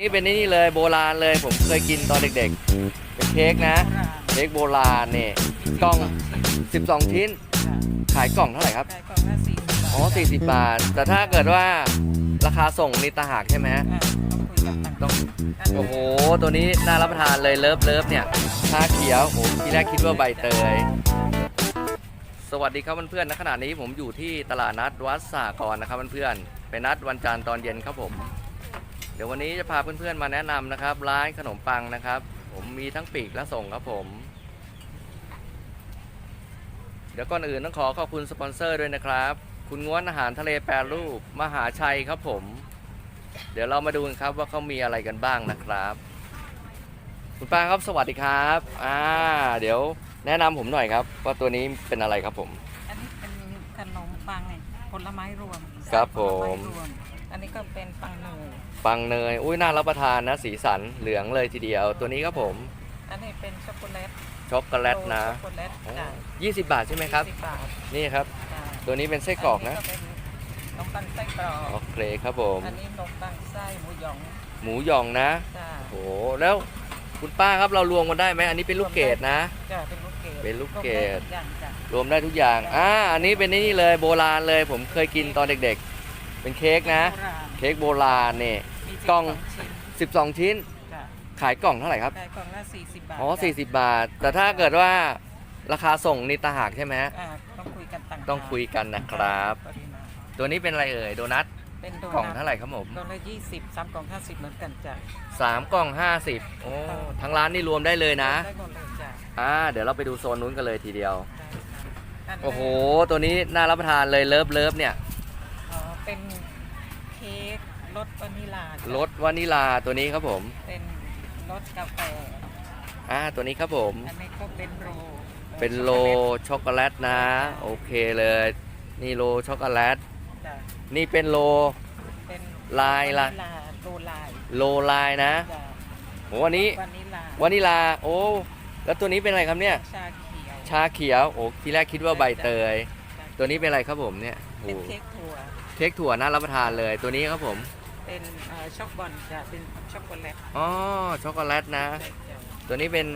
นี่เป็นนี่เลยโบราณเลยผมเคยกินตอนเด็กๆ เป็นเค้กนะเค้กโบราณนี่กล่อง 12 ชิ้น ขายกล่องเท่าไหร่ครับขายกล่องละสี่สิบบาทอ๋อ40 บาท แต่ถ้าเกิดว่าราคาส่งนี่ตางหากใช่ไหมฮะอ่าต้องคุยกับต่างต้องโอ้โห ตัวนี้น่ารับประทานเลยเลิฟเลิฟเนี่ยชาเขียวโอ้โหทีแรกคิดว่าใบเตย สวัสดีครับเพื่อนๆณขณะนี้ผมอยู่ที่ตลาดนัดวัดสากรนะครับเพื่อนๆเป็นนัดวันจันทร์ตอนเย็นครับผม เดี๋ยววันนี้จะพาเพื่อนๆมาแนะนำนะครับ ร้านขนมปังนะครับ ผมมีทั้งปีกและส่งครับผม เดี๋ยวก่อนอื่นต้องขอขอบคุณสปอนเซอร์ด้วยนะครับ คุณง้วนอาหารทะเลแปรรูปมหาชัยครับผม เดี๋ยวเรามาดูกันครับว่าเขามีอะไรกันบ้างนะครับ คุณป้าครับสวัสดีครับ อ่า เดี๋ยวแนะนำผมหน่อยครับ ว่าตัวนี้เป็นอะไรครับผม อันนี้เป็นขนมปังเนี่ยผ ลไม้รวมครับผมผลไรวมอันนี้ก็เป็นปังเนยปังเนย อุ้ยน่ารับประทานนะ สีสันเหลืองเลยทีเดียว ตัวนี้ครับผม อันนี้เป็นช็อกโกแลตช็อกโกแลตนะโรลช็อกโกแลตจ้ะยี่สิบบาทใช่ไหมครับสิบบาทนี่ครับ จ้ะตัวนี้เป็นไส้กรอกนะนนี้เป็นขนมปังไส้กรอกโอเคครับผม อันนี้ขนมปังไส้หมูหยองหมูหยองนะ จ้าโอ้โห แล้ว คุณป้าครับเรารวมกันได้ไหมอันนี้เป็นลูกเกดนะ จ้าเป็นลูกเกดเป็นลูกเกดรวมได้ทุอย่างจ้ะรวมได้ทุกอย่างอ่าอันนี้เป็นนี่เลยโบราณเลย ผมเคยกินตอนเด็กๆ เป็นเค้กนะ โบราณเค้กโบราณนี่มีกล่องสิบสชิ้น12 ชิ้น จ้ะขายกล่องเท่าไหร่ครับขายกล่องละสี่สิบบาทอ๋อ จ้ะ40 บาท แต่ถ้าเกิดว่าราคาส่งนี่ตางหากใช่ไหมฮะ อ่าต้องคุยกันต่างหากต้องคุยกันนะครับ ปริมาณตัวนี้เป็นอะไรเอ่ย โดนัท เป็นโดนัท กล่องเท่าไหร่ครับผมกล่องละยี่สิบสามกล่องห้าสิบเหมือนกันจ้ะ3กล่อง50โอ้ทั้งร้านนี่รวมได้เลยนะได้หมดเลยจ้ะอ่าเดี๋ยวเราไปดูโซนนู้นกันเลยทีเดียว ได้ค่ะนแรกโอ้โห ตัวนี้น่ารับประทานเลยเลิฟเลิฟเนี่ยอ๋อเป็นเค้กรสวานิลาจ้ะรสวานิลาตัวนี้ครับผมเป็นรสกาแฟ อ่าตัวนี้ครับผม อันนี้ก็เป็นโรเป็นโลช็อกโกแลตนะ โอเคเลย นี่โลช็อกโกแลต จ้ะนี่เป็นโล เป็นลายละ วนิลาโรลายโลลายนะจ้ะโอ้อันนี้วานิลาวานิลา โอ้ แล้วตัวนี้เป็นอะไรครับเนี่ย ชาเขียวชาเขียว โอ้ ทีแรกคิดว่าใบเตยจ้ะตัวนี้เป็นอะไรครับผมเนี่ยโอ้เป็นเค้กถั่ว เค้กถั่วน่ารับประทานเลย ตัวนี้ครับผม เป็นเอ่อช็อกบอลจะเป็นช็อกโกแลตอ๋อ ช็อกโกแลตนะใช่จ้ะตัวนี้เป็น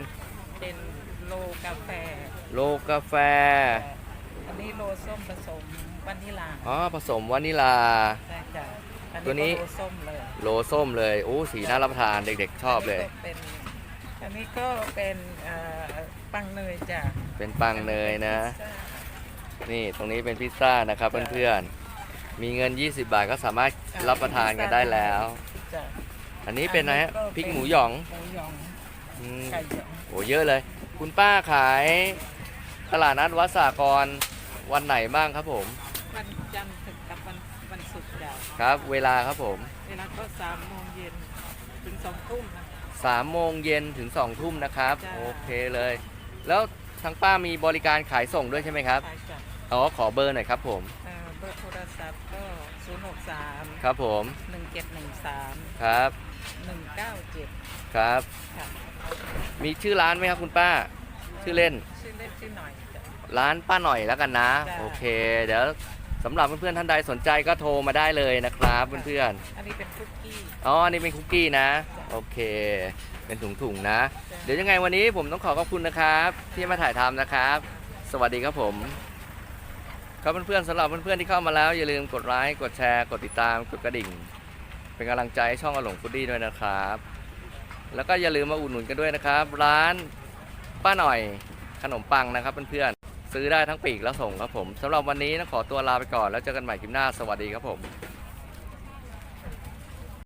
เป็นโลกาแฟโลกาแฟ อันนี้โลส้มผสมวานิลาอ๋อผสมวานิลา ใช่จ้ะอัตัวนี้ ก็โลส้มเลยโลส้มเลยโอ้สีน่ารับประทานเด็กๆชอบเลยอันนี้ก็เป็นอันนี้ก็เป็นเอ่อปังเนยจ้ะเป็นปังเนยนะนี่ตรงนี้เป็นพิซซ่านะครับเพื่อนๆมีเงิน 20 บาทก็สามารถรับประทานกันได้แล้ว จ้ะอันนี้เป็นอะไรฮะอันนี้ก็พริกเป็นหมูหยองหมูหยองอืมไก่หยองโอ้เยอะเลย คุณป้าขายตลาดนัดวัดสากร วันไหนบ้างครับผม วันจันทร์ถึงกับวันวันศุกร์จ้ะครับ เวลาครับผมเวลาก็สามโมงเย็นถึงสองทุ่มนะ3โมงเย็นถึง2ทุ่มนะครับ จ้าโอเคเลย แล้วทางป้ามีบริการขายส่งด้วยใช่ไหมครับใช่จ้ะอ๋อ ขอเบอร์หน่อยครับผม เอ่อเบอร์โทรศัพท์ก็ศูนย์หกสามครับผม หนึ่งเจ็ดหนึ่งสามครับ หนึ่งเก้าเจ็ดครับ ค่ะมีชื่อร้านไหมครับคุณป้า ชื่อเล่นชื่อเล่นชื่อหน่อยจ้ะ ร้านป้าหน่อยแล้วกันนะ จ้าโอเค เดี๋ยวสำหรับเพื่อนๆท่านใดสนใจก็โทรมาได้เลยนะครับเพื่อนอันนี้เป็นคุกกี้ ๆอ๋ออันนี้เป็นคุกกี้นะจ้าโอเค เป็นถุงๆนะ จ้ะ เดี๋ยวยังไงวันนี้ผมต้องขอขอบคุณนะครับ ที่มาถ่ายทำนะครับ สวัสดีครับผมครับเพื่อนๆสำหรับเพื่อนๆที่เข้ามาแล้ว อย่าลืมกดไลค์กดแชร์กดติดตามกดกระดิ่ง เป็นกำลังใจให้ช่องอหลงฟุดดี้ด้วยนะครับ แล้วก็อย่าลืมมาอุดหนุนกันด้วยนะครับ ร้านป้าหน่อยขนมปังนะครับเพื่อนๆ ซื้อได้ทั้งปีกและส่งครับผมสำหรับวันนี้ต้องขอตัวลาไปก่อน แล้วเจอกันใหม่คลิปหน้าสวัสดีครับผม